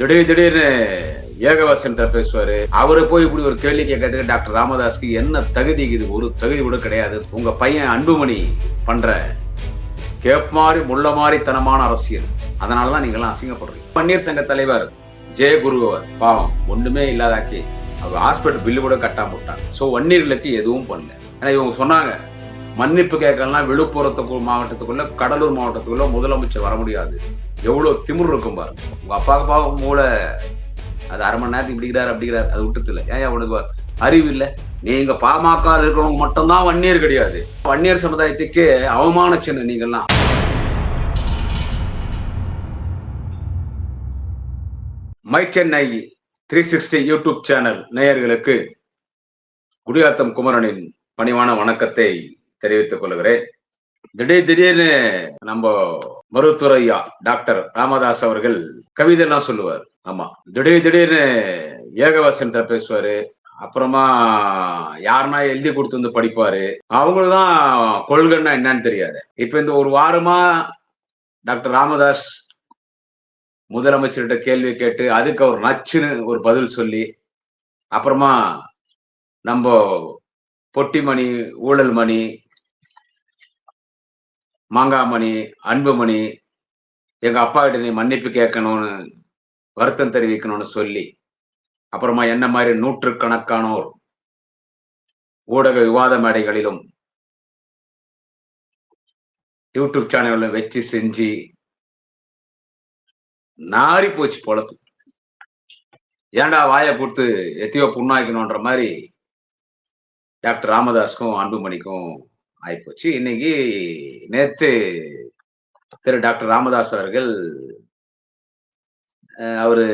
திடீர் திடீர்னு ஏகவசன் பேசுவாரு. அவரை போய் இப்படி ஒரு கேள்வி கேட்கறதுக்கு டாக்டர் ராமதாஸ்க்கு என்ன தகுதி இது ஒரு தகுதி கூட கிடையாது. உங்க பையன் அன்புமணி பண்ற கேப் மாதிரி முள்ள மாதிரி தனமான அரசியல். அதனாலதான் நீங்க எல்லாம் அசிங்கப்படுறீங்க. பன்னீர் சங்க தலைவர் ஜெயகுருவர் பாவம் ஒண்ணுமே இல்லாதாக்கி அவர் ஹாஸ்பிட்டல் பில்லு கூட கட்டாம விட்டாங்க. ஸோ வன்னீர்களுக்கு எதுவும் பண்ணல. ஏன்னா இவங்க சொன்னாங்க மன்னிப்பு கேட்கலாம் விழுப்புரத்துக்கு மாவட்டத்துக்குள்ள கடலூர் மாவட்டத்துக்குள்ள முதலமைச்சர் வர முடியாது. எவ்வளோ திமிர் இருக்கும் பாருங்க. உங்க அப்பாவுக்கு பாவம் மூளை அது அரை மணி நேரத்துக்கு இப்படிக்கிறார் அப்படிங்கிறாரு. அது விட்டது இல்லை ஏன் அவனுக்கு அறிவு இல்லை? நீங்க பாமக இருக்கிறவங்க மட்டும்தான் வன்னியர் கிடையாது. வன்னியர் சமுதாயத்துக்கு அவமான சின்ன நீங்கள்லாம். My Chennai three sixty YouTube channel நேயர்களுக்கு குடியாத்தம் குமரனின் பணிவான வணக்கத்தை தெரிவித்துக் கொள்கிறேன். திடீர் திடீர்னு நம்ம மருத்துவரையா டாக்டர் ராமதாஸ் அவர்கள் கவிதை எல்லாம் சொல்லுவார். ஆமா. திடீர் திடீர்னு ஏகவசன் பேசுவாரு. அப்புறமா யாருன்னா எழுதி கொடுத்து வந்து படிப்பாரு. அவங்களுக்கு தான் கொள்கைன்னா என்னன்னு தெரியாது. இப்ப இந்த ஒரு வாரமா டாக்டர் ராமதாஸ் முதலமைச்சர்கிட்ட கேள்வி கேட்டு அதுக்கு அவர் நச்சுன்னு ஒரு பதில் சொல்லி அப்புறமா நம்ம பொட்டிமணி ஊழல் மணி மாங்காமணி அன்புமணி எங்க அப்பா கிட்ட நீ மன்னிப்பு கேட்கணும்னு வருத்தம் தெரிவிக்கணும்னு சொல்லி அப்புறமா என்ன மாதிரி நூற்றுக்கணக்கானோர் ஊடக விவாத மேடைகளிலும் யூடியூப் சேனலில் வச்சு செஞ்சு நாரி போச்சு பொழப்பு ஏன்டா வாயை கொடுத்து எத்தியோ புண்ணாக்கணுன்ற மாதிரி டாக்டர் ராமதாஸ்க்கும் அன்புமணிக்கும் ஆயிப்போச்சு. இன்னைக்கு நேத்து திரு டாக்டர் ராமதாஸ் அவர்கள் அவரு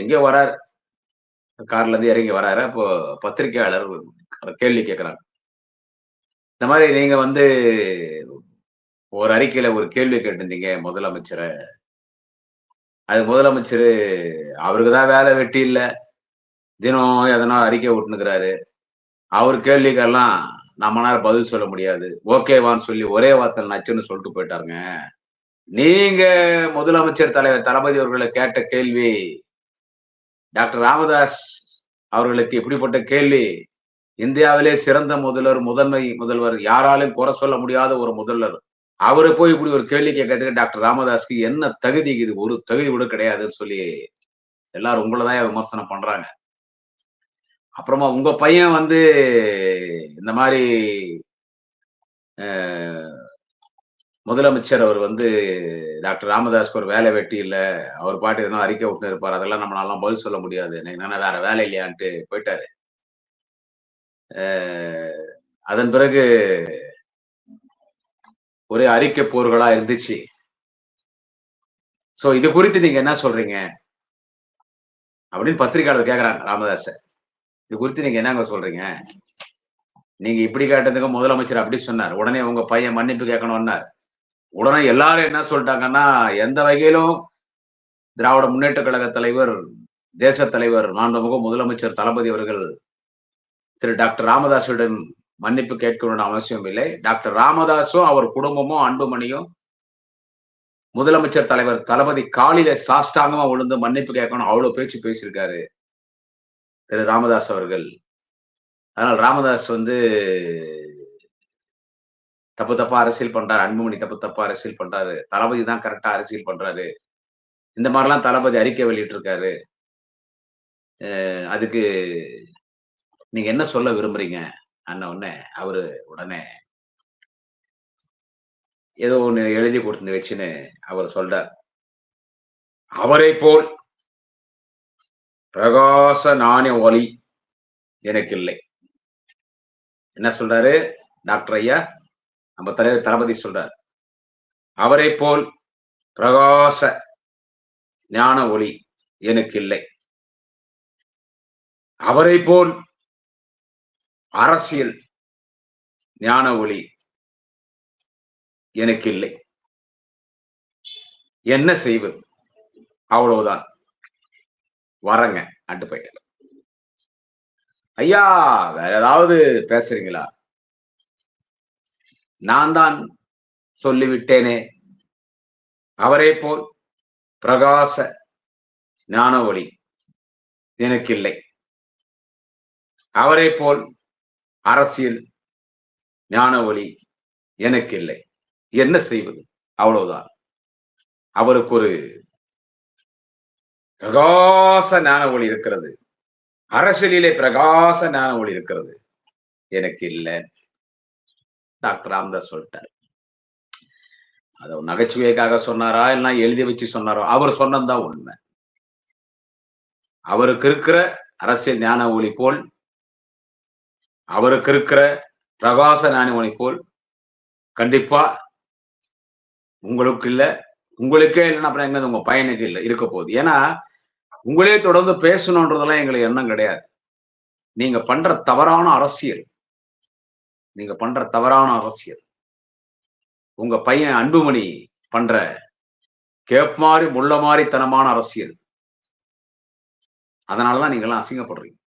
எங்கேயோ வராரு. கார்ல இருந்து இறங்கி வராரு. அப்போ பத்திரிகையாளர் கேள்வி கேட்கிறாங்க இந்த மாதிரி நீங்க வந்து ஒரு அறிக்கையில ஒரு கேள்வி கேட்டிருந்தீங்க முதலமைச்சரை. அது முதலமைச்சர் அவருக்கு தான் வேலை வெட்டி இல்லை. தினம் எதனா அறிக்கை விட்டுனுக்கிறாரு அவர் கேள்விக்கெல்லாம் நம்மளால பதில் சொல்ல முடியாது. ஓகேவான்னு சொல்லி ஒரே வார்த்தை நச்சுன்னு சொல்லிட்டு போயிட்டாருங்க. நீங்க முதலமைச்சர் தலைவர் தளபதி அவர்களை கேட்ட கேள்வி டாக்டர் ராமதாஸ் அவர்களுக்கு இப்படிப்பட்ட கேள்வி இந்தியாவிலே சிறந்த முதல்வர் முதன்மை முதல்வர் யாராலும் குறை சொல்ல முடியாத ஒரு முதல்வர் அவரை போய் இப்படி ஒரு கேள்வி கேட்கறதுக்கு டாக்டர் ராமதாஸ்க்கு என்ன தகுதி? இது ஒரு தகுதி கூட கிடையாதுன்னு சொல்லி எல்லாரும் உங்களதான் விமர்சனம் பண்றாங்க. அப்புறமா உங்க பையன் வந்து இந்த மாதிரி முதலமைச்சர் அவர் வந்து டாக்டர் ராமதாஸ்க்கு ஒரு வேலை வெட்டி இல்லை அவர் பாட்டு எதுவும் அறிக்கை விட்டு இருப்பார். அதெல்லாம் நம்மளாலாம் பதில் சொல்ல முடியாது. என்னன்னா வேற வேலை இல்லையான்ட்டு போயிட்டாரு. அதன் பிறகு ஒரே அறிக்கை போர்களா இருந்துச்சு. சோ இது குறித்து நீங்க என்ன சொல்றீங்க? அப்படின்னு பத்திரிகையாளர் கேக்குறாங்க ராமதாஸ இது குறித்து நீங்க என்னங்க சொல்றீங்க? நீங்க இப்படி கேட்டதுக்கு முதலமைச்சர் அப்படி சொன்னார். உடனே உங்க பையன் மன்னிப்பு கேட்கணும்னார் உடனே எல்லாரும் என்ன சொல்லிட்டாங்கன்னா எந்த வகையிலும் திராவிட முன்னேற்ற கழக தலைவர் தேச தலைவர் மாண்புமிகு முதலமைச்சர் தளபதி அவர்கள் திரு டாக்டர் ராமதாஸிடம் மன்னிப்பு கேட்க வேண்டிய அவசியம் இல்லை. டாக்டர் ராமதாஸும் அவர் குடும்பமும் அன்புமணியும் முதலமைச்சர் தலைவர் தளபதி காலில சாஷ்டாங்கமா விழுந்து மன்னிப்பு கேட்கணும். அவ்வளவு பேச்சு பேசியிருக்காரு. திரு ராமதாஸ் அவர்கள். அதனால் ராமதாஸ் வந்து தப்பு தப்பா அரசியல் பண்றாரு. அன்புமணி தப்பு தப்பா அரசியல் பண்றாரு. தளபதி தான் கரெக்டா அரசியல் பண்றாரு. இந்த மாதிரிலாம் தளபதி அறிக்கை வெளியிட்டு இருக்காரு அதுக்கு நீங்க என்ன சொல்ல விரும்புறீங்க? அண்ணன் உடனே அவரு உடனே ஏதோ ஒண்ணு எழுதி கொடுத்து வச்சுன்னு அவர் சொல்றார். அவரை போல் பிரகாச நாணய ஒலி எனக்கு இல்லை என்ன சொல்றாரு? டாக்டர் ஐயா நம்ம தலைவர் தளபதி சொல்றார். அவரை போல் பிரகாச ஞான ஒளி எனக்கு இல்லை அவரை போல் அரசியல் ஞான ஒளி எனக்கு இல்லை என்ன செய்வது? அவ்வளவுதான். வரங்க அட்டு பையன் ஐயா வேற ஏதாவது பேசுறீங்களா? நான் தான் சொல்லிவிட்டேனே. அவரே போல் பிரகாச ஞான ஒளி எனக்கு இல்லை அவரை போல் அரசியல் ஞான ஒளி எனக்கு இல்லை என்ன செய்வது? அவ்வளவுதான். அவருக்கு ஒரு பிரகாச ஞான ஒளி இருக்கிறது. அரசியலிலே பிரகாச ஞான ஒளி இருக்கிறது. எனக்கு இல்லை. டாக்டர் ராம்தாஸ் சொல்லிட்டார். அத நகைச்சுவைக்காக சொன்னாரா? எல்லாம் எழுதி வச்சு சொன்னாரோ? அவர் சொன்னதுதான் உண்மை. அவருக்கு இருக்கிற அரசியல் ஞான ஒளி போல் அவருக்கு இருக்கிற பிரகாச ஞான ஒளி போல் கண்டிப்பா உங்களுக்கு இல்ல. உங்களுக்கே இல்லைன்னா அப்புறம் எங்க உங்க பையனுக்கு இல்லை இருக்க போகுது. ஏன்னா உங்களே தொடர்ந்து பேசணுன்றதெல்லாம் எங்களுக்கு எண்ணம் கிடையாது. நீங்க பண்ற தவறான அரசியல் நீங்க பண்ற தவறான அரசியல் உங்க பையன் அன்புமணி பண்ற கேப் மாதிரி முள்ள மாதிரி தனமான அரசியல் அதனாலதான் நீங்க எல்லாம் அசிங்கப்படுறீங்க.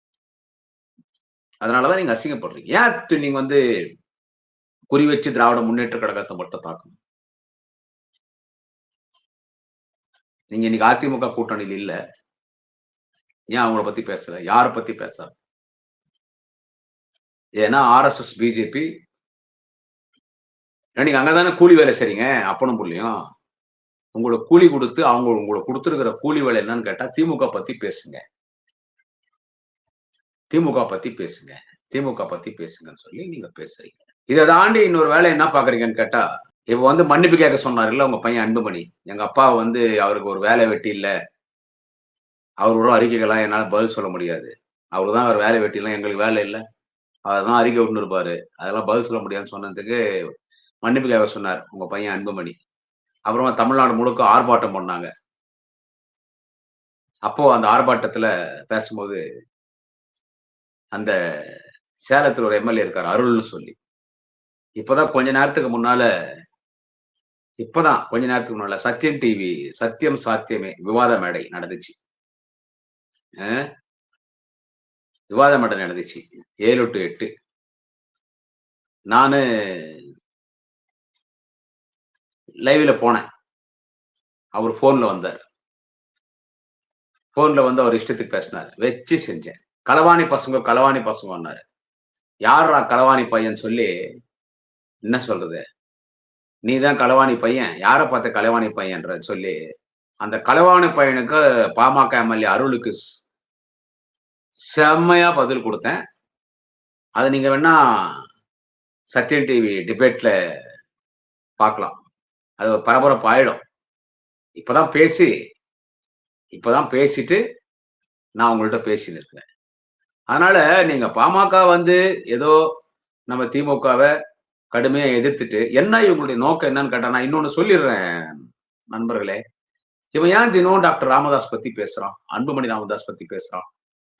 அதனாலதான் நீங்க அசிங்கப்படுறீங்க. ஏன் நீங்க வந்து குறி வச்சு திராவிட முன்னேற்ற கழகத்தை மட்டும் தாக்கணும்? நீங்க இன்னைக்கு அதிமுக கூட்டணியில் இல்ல. ஏன் அவங்கள பத்தி பேசல? யாரை பத்தி பேச ஏன்னா ஆர்எஸ்எஸ் பிஜேபி நீங்க அங்கதானே கூலி வேலை செய்றீங்க? அப்பனும் புள்ளியும். உங்களுக்கு கூலி கொடுத்து அவங்க உங்களுக்கு கொடுத்துருக்கிற கூலி வேலை என்னன்னு கேட்டா திமுக பத்தி பேசுங்க. திமுக பத்தி பேசுங்க. திமுக பத்தி பேசுங்கன்னு சொல்லி நீங்க பேசுறீங்க. இதை தாண்டி இன்னொரு வேலை என்ன பாக்குறீங்கன்னு கேட்டா இப்போ வந்து மன்னிப்பு கேட்க சொன்னார் இல்லை உங்கள் பையன் அன்புமணி. எங்கள் அப்பா வந்து அவருக்கு ஒரு வேலை வெட்டி இல்லை. அவரோட அறிக்கைகள்லாம் என்னால் பதில் சொல்ல முடியாது. அவரு தான் அவர் வேலை வெட்டிலாம் எங்களுக்கு வேலை இல்லை. அவர் தான் அறிக்கை விட்டுன்னு இருப்பாரு. அதெல்லாம் பதில் சொல்ல முடியாதுன்னு சொன்னதுக்கு மன்னிப்பு கேட்க சொன்னார் உங்கள் பையன் அன்புமணி. அப்புறமா தமிழ்நாடு முழுக்க ஆர்ப்பாட்டம் பண்ணாங்க. அப்போ அந்த ஆர்ப்பாட்டத்தில் பேசும்போது அந்த சேலத்தில் ஒரு எம்எல்ஏ இருக்கார் அருள்னு சொல்லி. இப்போதான் கொஞ்ச நேரத்துக்கு முன்னால இப்பதான் கொஞ்ச நேரத்துக்கு முன்னால சத்தியம் டிவி சத்தியம் சாத்தியமே விவாத மேடை நடந்துச்சு. விவாத மேடை நடந்துச்சு. ஏழு டு எட்டு. நானு லைவ்ல போனேன். அவர் போன்ல வந்தார். போன்ல வந்து அவர் இஷ்டத்துக்கு பேசினார். வச்சு செஞ்சேன். களவாணி பசங்க களவாணி பசங்கன்னாரு யாரா களவாணி பையன் சொல்லி என்ன சொல்றது? நீ தான் களவாணி பையன். யாரை பார்த்த களவாணி பையன்ற சொல்லி அந்த களவாணி பையனுக்கு பாமக எம்எல்ஏ அருளுக்கு செம்மையா பதில் கொடுத்தேன். அதை நீங்க வேணா சத்யன் டிவி டிபேட்ல பார்க்கலாம். அது பரபரப்பு ஆயிடும். இப்பதான் பேசி இப்பதான் பேசிட்டு நான் உங்கள்கிட்ட பேசின்னு இருக்கிறேன். அதனால நீங்க பாமக வந்து ஏதோ நம்ம திமுகவை கடுமையா எதிர்த்துட்டு என்ன இவங்களுடைய நோக்கம் என்னன்னு கேட்டா நான் இன்னொன்னு சொல்லிடுறேன் நண்பர்களே. இவன் ஏன் தினம் டாக்டர் ராமதாஸ் பத்தி பேசுறான்? அன்புமணி ராமதாஸ் பத்தி பேசுறான்.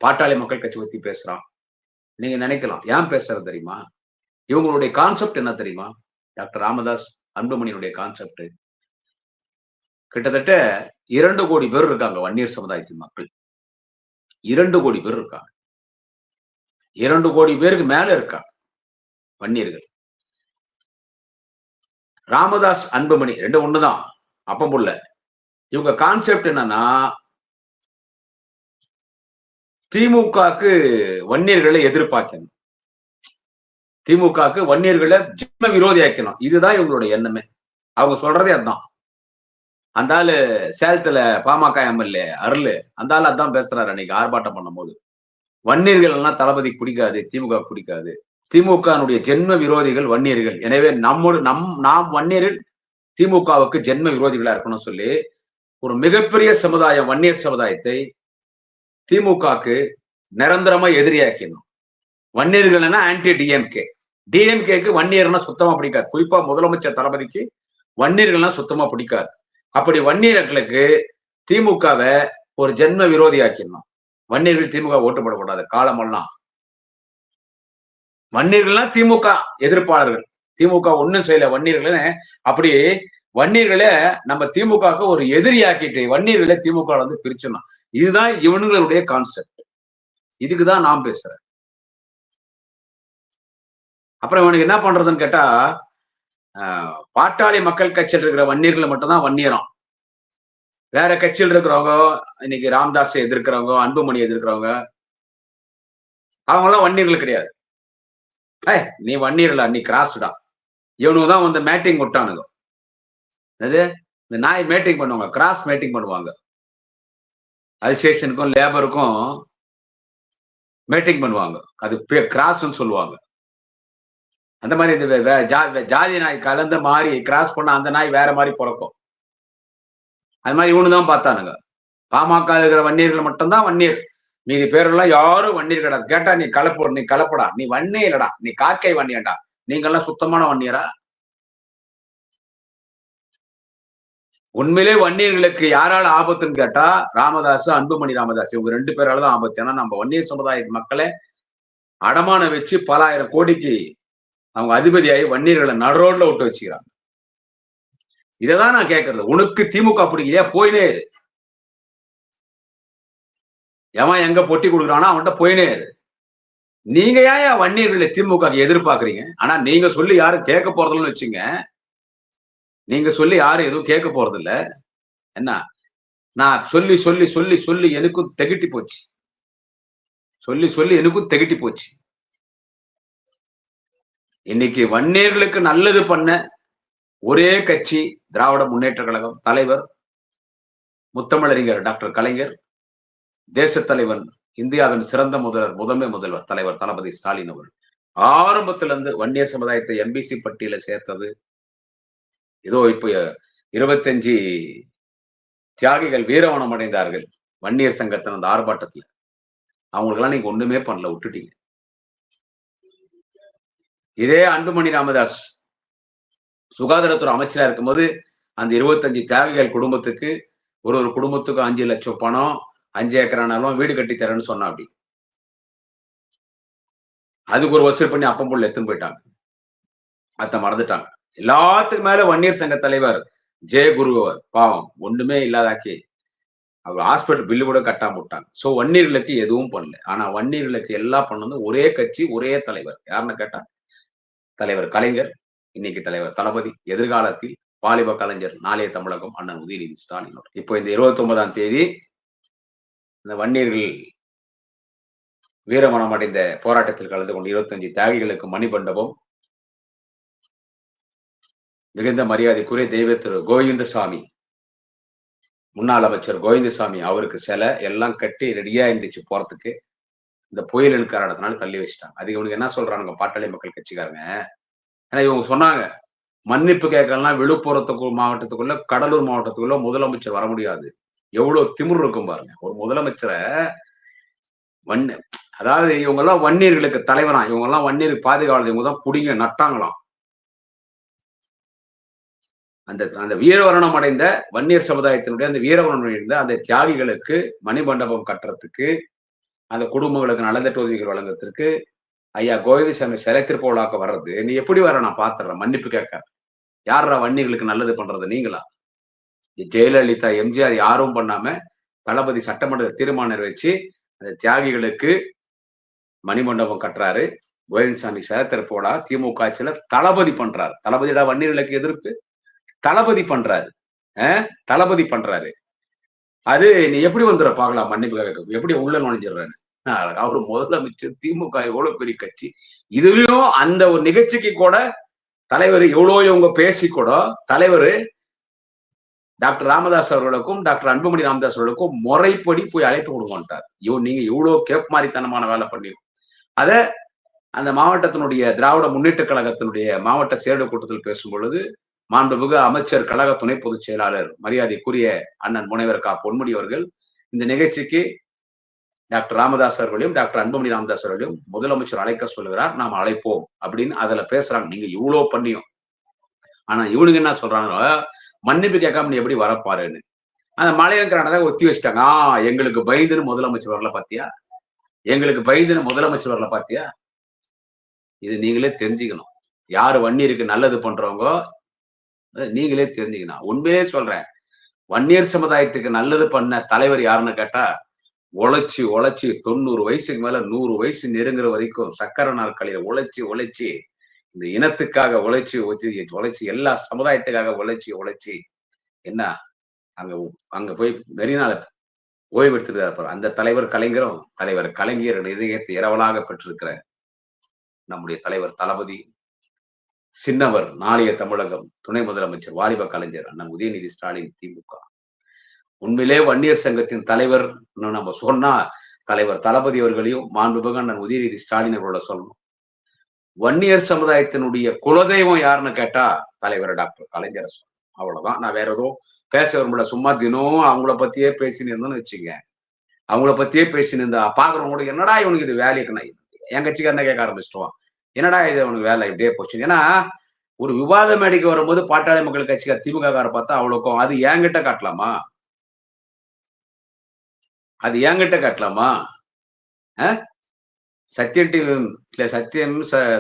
பாட்டாளி மக்கள் கட்சி பத்தி பேசுறான். நீங்க நினைக்கலாம் ஏன் பேசுறது தெரியுமா? இவங்களுடைய கான்செப்ட் என்ன தெரியுமா? டாக்டர் ராமதாஸ் அன்புமணியினுடைய கான்செப்ட் கிட்டத்தட்ட இரண்டு கோடி பேர் இருக்காங்க வன்னியர் சமுதாயத்தின் மக்கள். இரண்டு கோடி பேர் இருக்காங்க. இரண்டு கோடி பேருக்கு மேல இருக்காங்க வன்னியர்கள். ராமதாஸ் அன்புமணி ரெண்டு ஒண்ணுதான். அப்பம் புள்ள. இவங்க கான்செப்ட் என்னன்னா திமுகக்கு வன்னியர்களை எதிர்பார்க்கணும். திமுகக்கு வன்னியர்களை ஜென்ம விரோதி ஆக்கணும் இதுதான் இவங்களுடைய எண்ணமே. அவங்க சொல்றதே அதுதான். அந்த ஆளு சேலத்துல பாமக எம்எல்ஏ அருள். அந்த ஆள் அதான் பேசுறாரு அன்னைக்கு ஆர்ப்பாட்டம் பண்ணும்போது. வன்னியர்கள் எல்லாம் தளபதி பிடிக்காது திமுக பிடிக்காது. திமுகனுடைய ஜென்ம விரோதிகள் வன்னியர்கள். எனவே நம்மோடு நம் நாம் வன்னியர்கள் திமுகவுக்கு ஜென்ம விரோதிகளா இருக்கணும்னு சொல்லி ஒரு மிகப்பெரிய சமுதாயம் வன்னியர் சமுதாயத்தை திமுகக்கு நிரந்தரமா எதிரியாக்கணும் வன்னியர்கள்னா ஆன்டி டிஎம்கே டிஎம்கேக்கு வன்னியர்னா சுத்தமா பிடிக்காது. குறிப்பா முதலமைச்சர் தளபதிக்கு வன்னியர்கள்னா சுத்தமா பிடிக்காது. அப்படி வன்னியர்களுக்கு திமுகவை ஒரு ஜென்ம விரோதி ஆக்கிடணும் வன்னியர்கள் திமுக ஓட்டு போடக்கூடாது. காலமெல்லாம். வன்னியர்கள்லாம் திமுக எதிர்ப்பாளர்கள். திமுக ஒன்னும் செய்யல வன்னியர்கள்னு அப்படி வன்னியர்களை நம்ம திமுகவுக்கு ஒரு எதிரியாக்கிட்டு வன்னியர்களை திமுக வந்து பிரிச்சிடணும் இதுதான் இவனுங்களுடைய கான்செப்ட் இதுக்குதான் நான் பேசுறேன். அப்புறம் இவனுக்கு என்ன பண்றதுன்னு கேட்டா பாட்டாளி மக்கள் கட்சியில் இருக்கிற வன்னியர்கள் மட்டும்தான் வன்னியரம் வேற கட்சியில் இருக்கிறவங்க இன்னைக்கு ராம்தாஸை எதிர்க்கிறவங்க அன்புமணி எதிர்க்கிறவங்க அவங்க எல்லாம் வன்னியர்கள் கிடையாது. ஏய் நீ வன்னியர்ல நீ கிராஸ்டா இவனுக்கு தான் வந்து மேட்டிங் விட்டானுங்க அது இந்த நாய் மேட்டிங் பண்ணுவாங்க கிராஸ் மேட்டிங் பண்ணுவாங்க. அசோசியேஷனுக்கும் லேபருக்கும் மேட்டிங் பண்ணுவாங்க. அது கிராஸ்ன்னு சொல்லுவாங்க. அந்த மாதிரி இந்த ஜாதி நாய் கலந்த மாறி கிராஸ் பண்ண அந்த நாய் வேற மாதிரி பிறக்கும். அது மாதிரி இவனு தான் பார்த்தானுங்க. பாமக இருக்கிற வன்னியர்கள் மட்டும்தான் வன்னியர். மீதி பேரெல்லாம் யாரும் வன்னியர் கிடையாது. கேட்டா நீ கலப்பு நீ கலப்படா. நீ வண்ணே இல்லடா. நீ காக்கை வன்னியடா நீங்கெல்லாம் சுத்தமான வன்னியரா? உண்மையிலே வன்னியர்களுக்கு யாரால ஆபத்துன்னு கேட்டா ராமதாஸ் அன்புமணி ராமதாஸ் இவங்க ரெண்டு பேரால தான் ஆபத்து. ஏன்னா நம்ம வன்னியர் சமுதாய மக்களை அடமான வச்சு பல ஆயிரம் கோடிக்கு அவங்க அதிபதியாகி வன்னியர்களை நடுரோட்ல விட்டு வச்சுக்கிறாங்க. இதைதான் நான் கேட்கறது உனக்கு திமுக பிடிக்கலையா? போயினே இரு. எவன் எங்க பொட்டி கொடுக்குறானோ அவன்கிட்ட போயினே இரு. நீங்க ஏன் வன்னியர்களை திமுக எதிர்பார்க்குறீங்க? ஆனா நீங்க சொல்லி யாரும் கேட்க போறதில்லன்னு வச்சுங்க. நீங்க சொல்லி யாரும் எதுவும் கேட்க போறதில்ல. என்ன? நான் சொல்லி சொல்லி சொல்லி சொல்லி எனக்கும் திகட்டி போச்சு. சொல்லி சொல்லி எனக்கும் திகட்டி போச்சு. இன்னைக்கு வன்னியர்களுக்கு நல்லது பண்ண ஒரே கட்சி திராவிட முன்னேற்ற கழகம் தலைவர் முத்தமிழறிஞர் டாக்டர் கலைஞர் தேச தலைவன் இந்தியாவின் சிறந்த முதல்வர் முதன்மை முதல்வர் தலைவர் தளபதி ஸ்டாலின் அவர்கள். ஆரம்பத்துல இருந்து வன்னியர் சமுதாயத்தை எம்பிசி பட்டியல சேர்த்தது. ஏதோ இப்ப இருபத்தஞ்சு தியாகிகள் வீரவனம் அடைந்தார்கள் வன்னியர் சங்கத்தின் அந்த ஆர்ப்பாட்டத்துல. அவங்களுக்கெல்லாம் நீங்க ஒண்ணுமே பண்ணல விட்டுட்டீங்க. இதே அன்புமணி ராமதாஸ் சுகாதாரத்துறை அமைச்சரா இருக்கும்போது அந்த இருபத்தஞ்சு தியாகிகள் குடும்பத்துக்கு ஒரு ஒரு குடும்பத்துக்கும் அஞ்சு லட்சம் பணம் அஞ்சு ஏக்கரானாலும் வீடு கட்டி தரேன்னு சொன்னா அப்படி. அதுக்கு ஒரு வசூல் பண்ணி அப்பம் புள்ள எடுத்துன்னு போயிட்டாங்க. அத்த மறந்துட்டாங்க. எல்லாத்துக்கும் மேல வன்னியர் சங்க தலைவர் ஜெயகுருவர் பாவம் ஒண்ணுமே இல்லாதாக்கி அவர் ஹாஸ்பிட்டல் பில்லு கூட கட்டாம விட்டாங்க. சோ வன்னியர்களுக்கு எதுவும் பண்ணல. ஆனா வன்னியர்களுக்கு எல்லாம் பண்ணது ஒரே கட்சி ஒரே தலைவர். யாருன்னு கேட்டா? தலைவர் கலைஞர் இன்னைக்கு தலைவர் தளபதி எதிர்காலத்தில் வாலிப கலைஞர் நாளைய தமிழகம் அண்ணன் உதயநிதி ஸ்டாலின் இப்போ இந்த இருபத்தி ஒன்பதாம் தேதி இந்த வன்னியர்கள் வீரமணம் அடைந்த போராட்டத்தில் கலந்து கொண்டு இருபத்தஞ்சு தியாகிகளுக்கு மணிமண்டபம் மிகுந்த மரியாதைக்குரிய தெய்வ திரு கோவிந்தசாமி. முன்னாள் அமைச்சர் கோவிந்தசாமி அவருக்கு சிலை எல்லாம் கட்டி ரெடியா இருந்துச்சு போறதுக்கு. இந்த புயல் காரணத்தினால தள்ளி வச்சுட்டாங்க. அது இவனுக்கு என்ன சொல்றானுங்க பாட்டாளி மக்கள் கட்சிக்காரங்க? ஏன்னா இவங்க சொன்னாங்க மன்னிப்பு கேட்கலாம் விழுப்புரத்துக்கு மாவட்டத்துக்குள்ள கடலூர் மாவட்டத்துக்குள்ள முதலமைச்சர் வர முடியாது. எவ்வளவு திமிர் இருக்கும் பாருங்க. ஒரு முதலமைச்சரை வன்ன அதாவது இவங்க எல்லாம் வன்னியர்களுக்கு தலைவனா இவங்க எல்லாம் வன்னியர் பாதுகாவலர் இவங்க தான் புடிங்க நட்டாங்களாம். அந்த அந்த வீரவரணம் அடைந்த வன்னியர் சமுதாயத்தினுடைய அந்த வீரவரணம் அடைந்த அந்த தியாகிகளுக்கு மணிமண்டபம் கட்டுறதுக்கு அந்த குடும்பங்களுக்கு நலத்திட்ட உதவிகள் வழங்குறதுக்கு ஐயா கோவிந்தசாமி சிலை திருப்பவளாக்க வர்றது. நீ எப்படி வர நான் பாத்துறேன். மன்னிப்பு கேட்க யாரா வன்னியர்களுக்கு நல்லது பண்றது? நீங்களா? ஜெயலலிதா எம்ஜிஆர் யாரும் பண்ணாம தளபதி சட்டமன்ற தீர்மானம் வச்சு அந்த தியாகிகளுக்கு மணிமண்டபம் கட்டுறாரு. கோவிந்தசாமி சிலை திறப்போடா திமுக ஆட்சியில தளபதி பண்றாரு. தளபதியோட வன்னியர்களுக்கு எதிர்ப்பு? தளபதி பண்றாரு. தளபதி பண்றாரு. அது நீ எப்படி வந்துடுற? பார்க்கலாம் மன்னிப்பு எப்படி உள்ள நுழைஞ்சிடுறேன்னு? அவரு முதலமைச்சர் திமுக எவ்வளவு பெரிய கட்சி. இதுலயும் அந்த ஒரு நிகழ்ச்சிக்கு கூட தலைவர் எவ்வளோ இவங்க பேசி கூட தலைவர் டாக்டர் ராமதாஸ் அவர்களுக்கும் டாக்டர் அன்புமணி ராமதாஸ் அவர்களுக்கும் முறைப்படி போய் அழைப்பு கொடுங்கன்ட்டார் இவன் நீங்க இவ்வளவு கேப் மாதிரித்தனமான வேலை பண்ணி அத அந்த மாவட்டத்தினுடைய திராவிட முன்னேற்ற கழகத்தினுடைய மாவட்ட செயலர் கூட்டத்தில் பேசும் பொழுது மாண்புமிகு அமைச்சர் கழக துணை பொதுச் செயலாளர் மரியாதைக்குரிய அண்ணன் முனைவர் கா. பொன்முடி அவர்கள் இந்த நிகழ்ச்சிக்கு டாக்டர் ராமதாஸ் அவர்களையும் டாக்டர் அன்புமணி ராமதாஸ் அவர்களையும் முதலமைச்சர் அழைக்க சொல்லுகிறார். நாம் அழைப்போம் அப்படின்னு அதுல பேசுறாங்க. நீங்க இவ்வளோ பண்ணியும் ஆனா இவனுங்க என்ன சொல்றாங்க மன்னிப்பு கேட்காம நீ எப்படி வரப்பாருன்னு. அந்த மலையங்கிறானதாக ஒத்தி வச்சுட்டாங்க. ஆஹ் எங்களுக்கு பயந்துன்னு முதலமைச்சர் வரல பாத்தியா? எங்களுக்கு பயந்துன்னு முதலமைச்சர் வரல பாத்தியா? இது நீங்களே தெரிஞ்சுக்கணும். யாரு வன்னியருக்கு நல்லது பண்றவங்க நீங்களே தெரிஞ்சுக்கணும். உண்மையே சொல்றேன். வன்னியர் சமுதாயத்துக்கு நல்லது பண்ண தலைவர் யாருன்னு கேட்டா உழைச்சி உழைச்சி தொண்ணூறு வயசுக்கு மேல நூறு வயசு நெருங்குற வரைக்கும் சக்கர நாற்காலியில உழைச்சி உழைச்சி இந்த இனத்துக்காக உழைச்சி உழைச்சி உழைச்சி எல்லா சமுதாயத்துக்காக உழைச்சி உழைச்சி என்ன? அங்க அங்க போய் மெரினால ஓய்வு எடுத்துட்டு அந்த தலைவர் கலைஞரும் தலைவர் கலைஞர் இதயத்தை இரவலாக பெற்றிருக்கிற நம்முடைய தலைவர் தளபதி சின்னவர் நாளைய தமிழகம் துணை முதலமைச்சர் வாலிப கலைஞர் அண்ணன் உதயநிதி ஸ்டாலின் திமுக. உண்மையிலே வன்னியர் சங்கத்தின் தலைவர் நம்ம சொன்னா தலைவர் தளபதி அவர்களையும் மாண்புமிகு அண்ணன் உதயநிதி ஸ்டாலின் அவர்களோட சொல்லணும். வன்னியர் சமுதாயத்தினுடைய குலதெய்வம் யாருன்னு கேட்டா தலைவர் டாக்டர் கலைஞர் அவ்வளவுதான். நான் வேற எதுவும் பேச விரும்பல. சும்மா தினம் அவங்கள பத்தியே பேசினு இருந்தோம்னு வச்சுங்க அவங்கள பத்தியே பேசினு இருந்தா பாக்குறவங்க கூட என்னடா இவனுக்கு இது வேலைக்கு என் கட்சிக்காரன கேட்க ஆரம்பிச்சிட்டோம் என்னடா இது அவனுக்கு வேலை இப்படியே போச்சு. ஏன்னா ஒரு விவாத மேடைக்கு வரும்போது பாட்டாளி மக்கள் கட்சிக்கார திமுக காரை பார்த்தா அவ்வளோக்கும் அது என்கிட்ட காட்டலாமா? அது என்கிட்ட காட்டலாமா? சத்தியம் டிவி சத்தியம்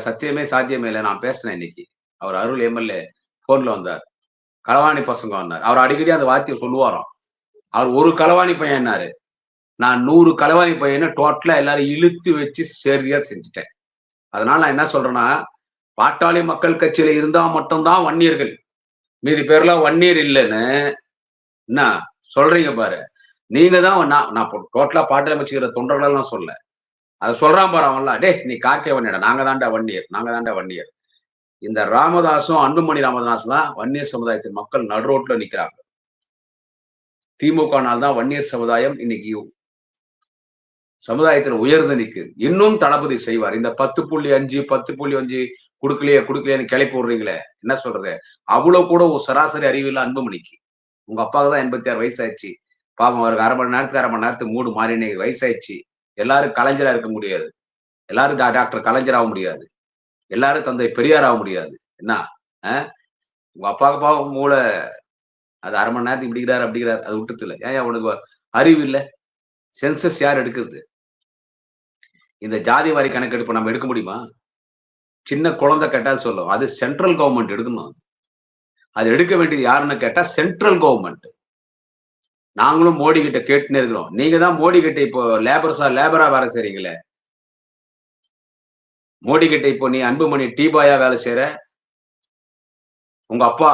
சத்தியமே சாத்தியமே இல்லை. நான் பேசினேன் இன்னைக்கு. அவர் அருள் எம்எல்ஏ போன்ல வந்தார். களவாணி பசங்க வந்தார். அவர் அடிக்கடி அந்த வார்த்தையை சொல்லுவாராம். அவர் ஒரு களவாணி பையன் என்னாரு? நான் நூறு களவாணி பையனை டோட்டலா எல்லாரும் இழுத்து வச்சு சரியா செஞ்சுட்டேன். அதனால நான் என்ன சொல்றேன்னா பாட்டாளி மக்கள் கட்சியில இருந்தா மட்டும்தான் வன்னியர்கள். மீதி பேர்லாம் வன்னியர் இல்லைன்னு. என்ன சொல்றீங்க பாரு. நீங்க தான் நான் நான் டோட்டலா பாட்டாளி அமைச்சுக்கிற தொண்டர்களெல்லாம் சொல்ல அதை சொல்றான் பாரு அவன்லாம் டே நீ காக்கே வன்னியடா நாங்க தாண்டா வன்னியர் நாங்க தாண்டா வன்னியர். இந்த ராமதாசும் அன்புமணி ராமதாஸ் தான் வன்னியர் சமுதாயத்தின் மக்கள் நடுரோட்ல நிக்கிறாங்க. திமுக நாள் தான் வன்னியர் சமுதாயம் இன்னைக்கு சமுதாயத்தில் உயர்ந்து நிற்குது இன்னும் தளபதி செய்வார். இந்த பத்து புள்ளி அஞ்சு பத்து புள்ளி அஞ்சு கொடுக்கலையே கொடுக்கலையேன்னு கிளப்பி விடுறீங்களே என்ன சொல்றது? அவ்வளவு கூட ஒரு சராசரி அறிவில்லை அன்புமணிக்கு. உங்க அப்பாவுக்கு தான் எண்பத்தி ஆறு வயசாயிடுச்சு. பாவம் அவருக்கு அரை மணி நேரத்துக்கு அரை மணி நேரத்துக்கு மூடு மாறினே வயசாயிடுச்சு. எல்லாரும் கலைஞரா இருக்க முடியாது. எல்லாரும் டாக்டர் கலைஞர் ஆக முடியாது. எல்லாரும் தந்தை பெரியார் ஆக முடியாது. என்ன? உங்க அப்பாவுக்கு பாவம் மூளை அது அரை மணி நேரத்துக்கு இப்படிக்கிறாரு அப்படிங்கிறாரு அது விட்டுத்துல ஏன் அவனுக்கு அறிவு இல்லை? சென்சஸ் யார் எடுக்கிறது? இந்த ஜாதி வாரி கணக்கெடுப்பு நம்ம எடுக்க முடியுமா? சின்ன குழந்தை கேட்டால் சொல்லும். அது சென்ட்ரல் கவர்மெண்ட் எடுக்கணும். அது. எடுக்க வேண்டியது யாருன்னு கேட்டா சென்ட்ரல் கவர்மெண்ட் நாங்களும் மோடி கிட்ட கேட்டுன்னு இருக்கிறோம். நீங்க தான் மோடி கிட்ட இப்போ லேபர்ஸா லேபரா வேலை செய்றீங்களே? மோடி கிட்ட இப்போ நீ அன்புமணி டீபாயா வேலை செய்யற உங்க அப்பா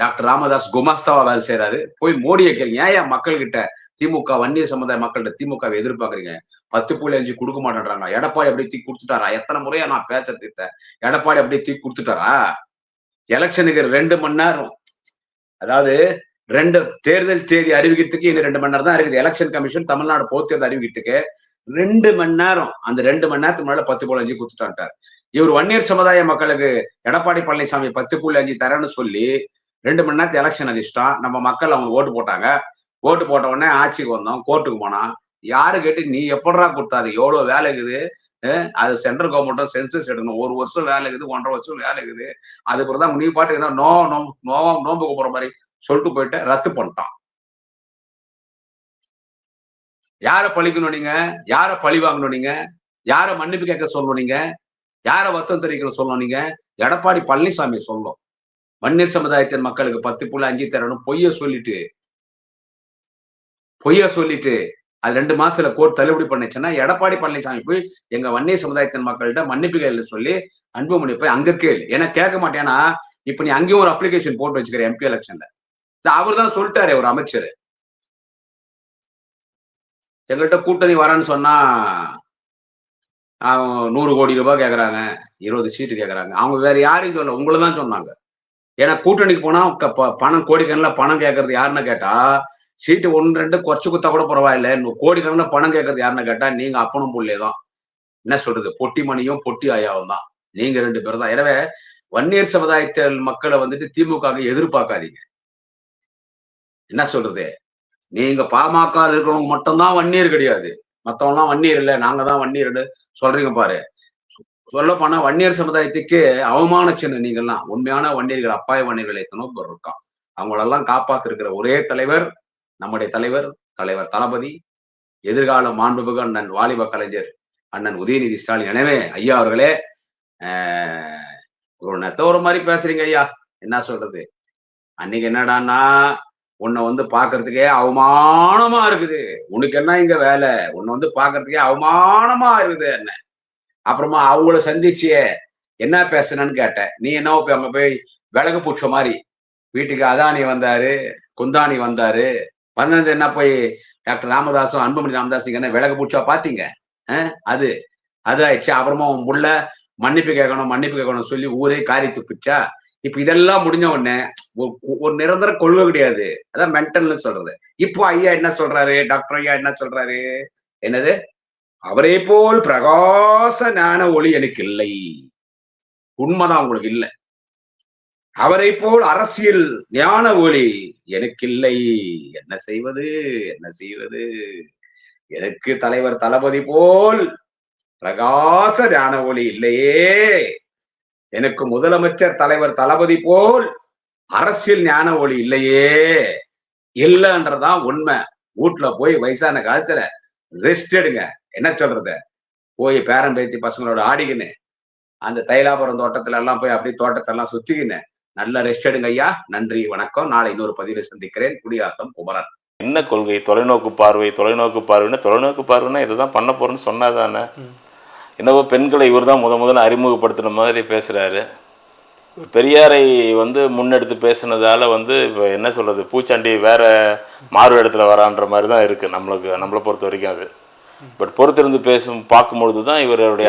டாக்டர் ராமதாஸ் குமாஸ்தாவா வேலை செய்யறாரு போய் மோடியை கேளுங்க ஏன் மக்கள் கிட்ட திமுக வன்னிய சமுதாய மக்கள்கிட்ட திமுக எதிர்பார்க்குறீங்க? பத்து புள்ளி அஞ்சு கொடுக்க மாட்டேன்றாங்க. எடப்பாடி அப்படியே தீ கொடுத்துட்டாரா? எத்தனை முறையா நான் பேச தீர்த்தேன். எடப்பாடி அப்படியே தீ கொடுத்துட்டாரா? எலெக்ஷனுக்கு ரெண்டு மணி நேரம். அதாவது ரெண்டு தேர்தல் தேதி அறிவிக்கிறதுக்கு இன்னும் ரெண்டு மணி நேரம் தான் இருக்குது. எலெக்ஷன் கமிஷன் தமிழ்நாடு பொதுத்தேர்தல் அறிவிக்கிறதுக்கு ரெண்டு மணி நேரம். அந்த ரெண்டு மணி நேரத்துக்கு மேல பத்து புள்ளி அஞ்சு கொடுத்துட்டான்ட்டார் இவர் வன்னியர் சமுதாய மக்களுக்கு எடப்பாடி பழனிசாமி பத்து புள்ளி அஞ்சு தரேன்னு சொல்லி ரெண்டு மணி நேரத்து எலெக்ஷன் அதிர்ஷ்டம் நம்ம மக்கள் அவங்க ஓட்டு போட்டாங்க. ஓட்டு போட்ட உடனே ஆட்சிக்கு வந்தோம். கோர்ட்டுக்கு போனான். யாரு கேட்டு நீ எப்படா கொடுத்தாது? எவ்வளவு வேலை இருக்குது? அது சென்ட்ரல் கவர்மெண்ட்டும் சென்சஸ் எடுக்கணும். ஒரு வருஷம் வேலை இருக்குது ஒன்றரை வருஷம் வேலை இருக்குது. அதுக்கு தான் நீ பாட்டுக்கு நோ நோ நோவா நோம்புக்கு போற மாதிரி. சொல்லிட்டு போயிட்டு ரத்து பண்ணிட்டான். யார பழிக்கணும் நீங்க? யார பழி வாங்கணும் நீங்க? யார மன்னிப்பு கேட்க சொல்லணும் நீங்க? யார வருத்தம் தெரிவிக்கணும் சொல்லணும் நீங்க? எடப்பாடி பழனிசாமி சொல்லணும். மன்னிர் சமுதாயத்தின் மக்களுக்கு பத்து புள்ள அஞ்சு தரணும் பொய்ய சொல்லிட்டு பொய்ய சொல்லிட்டு அது ரெண்டு மாசத்துல கோர்ட் தள்ளுபடி பண்ணுச்சுன்னா எடப்பாடி பழனிசாமி போய் எங்க வன்னிய சமுதாயத்தின் மக்கள்கிட்ட மன்னிப்புகள் சொல்லி அன்புமணி போய் அங்க கேள். ஏன்னா கேட்க மாட்டேன்னா இப்ப நீ அங்கேயும் ஒரு அப்ளிகேஷன் போட்டு வச்சுக்கிற எம்பி எலெக்ஷன்ல. அவர் தான் சொல்லிட்டாரு ஒரு அமைச்சர். எங்கள்கிட்ட கூட்டணி வரேன்னு சொன்னா நூறு கோடி ரூபாய் கேட்கறாங்க இருபது சீட்டு கேட்கறாங்க அவங்க வேற யாரையும் சொல்ல உங்களை தான் சொன்னாங்க. ஏன்னா கூட்டணிக்கு போனா பணம் கோடிக்கணில் பணம் கேட்கறது யாருன்னு கேட்டா சீட்டு ஒன்று ரெண்டு குறைச்சு குத்தா கூட பரவாயில்ல. கோடிக்கணில் பணம் கேட்கறது யாருன்னு கேட்டா நீங்க அப்பனும் புள்ளே தான் என்ன சொல்றது? பொட்டி மணியும் பொட்டி ஆயாவும் தான். நீங்க ரெண்டு பேரும் தான். எனவே வன்னியர் சமுதாயத்தில் மக்களை வந்துட்டு திமுக எதிர்பார்க்காதீங்க. என்ன சொல்றது? நீங்க பாமக இருக்கிறவங்க மட்டும்தான் வன்னியர் கிடையாது. மத்தவங்கலாம் வன்னியர் இல்லை. நாங்க தான் வன்னியர் சொல்றீங்க பாரு. சொல்ல போனா வன்னியர் சமுதாயத்துக்கு அவமான சின்ன நீங்கள்லாம் உண்மையான வன்னியர்கள் அப்பாய வன்னியர்கள் எத்தனோ பேர் இருக்கான் அவங்களெல்லாம் காப்பாத்திருக்கிற ஒரே தலைவர் நம்முடைய தலைவர் தலைவர் தளபதி எதிர்கால மாண்புமிகு அண்ணன் வாலிப கலைஞர் அண்ணன் உதயநிதி ஸ்டாலின். எனவே ஐயா அவர்களே ஒரு நெத்த ஒரு மாதிரி பேசுறீங்க ஐயா. என்ன சொல்றது? அன்னைக்கு என்னடான்னா உன்னை வந்து பாக்குறதுக்கே அவமானமா இருக்குது. உனக்கு என்ன இங்க வேலை? உன்னை வந்து பாக்குறதுக்கே அவமானமா இருக்குது என்ன? அப்புறமா அவங்கள சந்திச்சியே என்ன பேசுனன்னு கேட்டேன். நீ என்ன அங்க போய் விலகு பூச்ச மாதிரி? வீட்டுக்கு அதானி வந்தாரு குந்தானி வந்தாரு. வந்தது என்ன போய் டாக்டர் ராமதாசும் அன்புமணி ராமதாஸ் நீங்க என்ன விலக பூச்சா பாத்தீங்க அது அது ஆயிடுச்சு. அப்புறமா உன் புள்ள மன்னிப்பு கேட்கணும் மன்னிப்பு கேட்கணும் சொல்லி ஊரே காரி துப்பிச்சா? இப்ப இதெல்லாம் முடிஞ்ச உடனே ஒரு- ஒரு நிரந்தர கொள்கை கிடையாது. அதான் மென்டல்னு சொல்றது. இப்போ ஐயா என்ன சொல்றாரு? டாக்டர் ஐயா என்ன சொல்றாரு? என்னது? அவரே போல் பிரகாச ஞான ஒளி எனக்கு இல்லை. உண்மைதான் உங்களுக்கு இல்லை. அவரை போல் அரசியல் ஞான ஒளி எனக்கு இல்லை. என்ன செய்வது? என்ன செய்வது? எனக்கு தலைவர் தளபதி போல் பிரகாச ஞான ஒளி இல்லையே. எனக்கு முதலமைச்சர் தலைவர் தளபதி போல் அரசியல் ஞான ஒளி இல்லையே. இல்லைன்றதான் உண்மை. வீட்டுல போய் வயசான காலத்துல ரெஸ்ட் எடுங்க. என்ன சொல்றது? போய் பேரன் பேத்தி பசங்களோட ஆடிக்கின்னு அந்த தைலாபுரம் தோட்டத்துல எல்லாம் போய் அப்படியே தோட்டத்தெல்லாம் சுத்திக்கின்னு நல்ல ரெஸ்ட் எடுங்க ஐயா. நன்றி வணக்கம். நாளை இன்னொரு பதிவில் சந்திக்கிறேன். குடியாத்தம் குமரன். என்ன கொள்கை? தொலைநோக்கு பார்வை தொலைநோக்கு பார்வைன்னா தொலைநோக்கு பார்வைன்னா இதை தான் பண்ண போறேன்னு சொன்னாதானே? என்னவோ பெண்களை இவர் தான் முத முதல்ல அறிமுகப்படுத்தின மாதிரி பேசுகிறாரு பெரியாரை வந்து முன்னெடுத்து பேசுனதால் வந்து இப்போ என்ன சொல்கிறது பூச்சாண்டி வேறு மாறு இடத்துல வரான்ற மாதிரி தான் இருக்குது நம்மளுக்கு நம்மளை பொறுத்த வரைக்கும் அது. பட் பொறுத்திருந்து பேசும் பார்க்கும்பொழுது தான் இவருடைய